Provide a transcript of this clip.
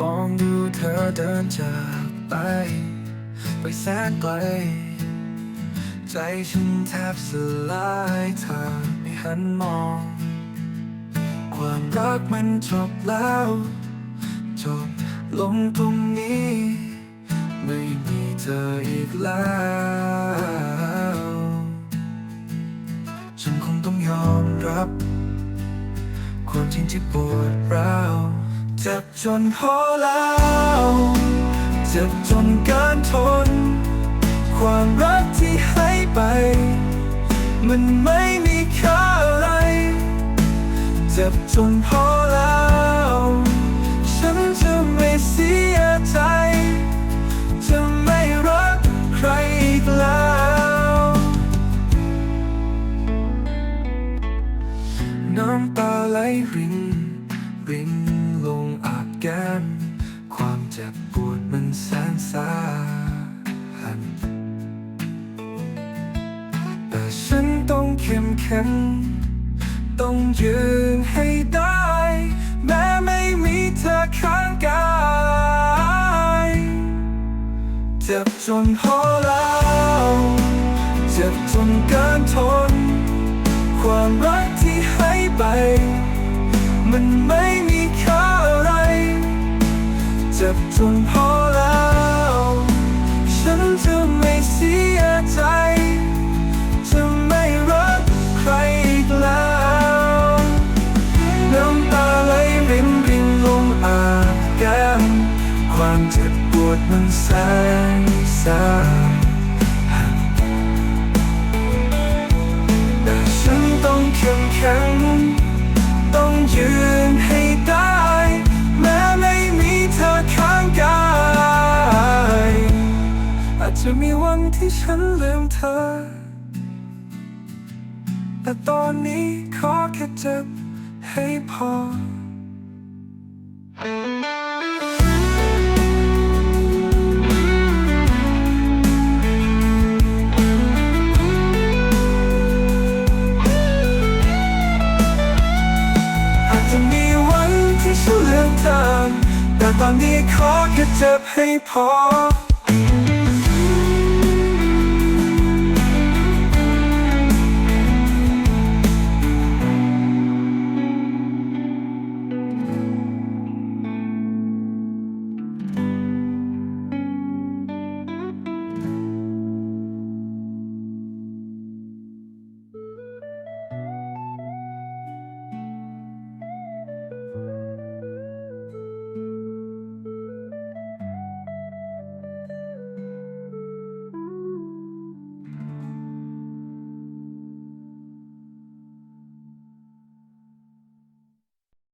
มองดูเธอเดินจากไป ไปแสนไกล ใจฉันแทบสลายเธอไม่หันมอง ความรักมันจบแล้ว จบลงตรงนี้ ไม่มีเธออีกแล้ว ฉันคงต้องยอมรับ ความจริงที่ปวดร้าว เจ็บจนพอแล้ว เจ็บจนเกินทน ความรักที่ให้ไป มันไม่มีค่าอะไร เจ็บจนพอแล้ว ฉันจะไม่เสียใจ จะไม่รักใครอีกแล้ว น้ำตาไหลรินริน ก้มความเจ็บปวดมันแสนสาหัสแต่ฉันต้องเข้มแข็งต้องยืนให้ได้ แม้ไม่มีเธอข้างกายเจ็บจนพอแล้วเจ็บจนเกินทน ความรักที่ให้ไป มันไม่มี จ็บจนพอแล้ว ฉันจะไม่เสียใจ จะไม่รักใครอีกแล้วน้ำตาไหลรินรินลงอาบแก้มความเจ็บปวดมันแสน จจะมีวันที่ฉันลืมเธอ แต่ตอนนี้ขอแค่เจ็บให้พออาจจะมีวันที่ฉันลืมเธอแต่ตอนนี้ขอแค่เจ็บให้พอ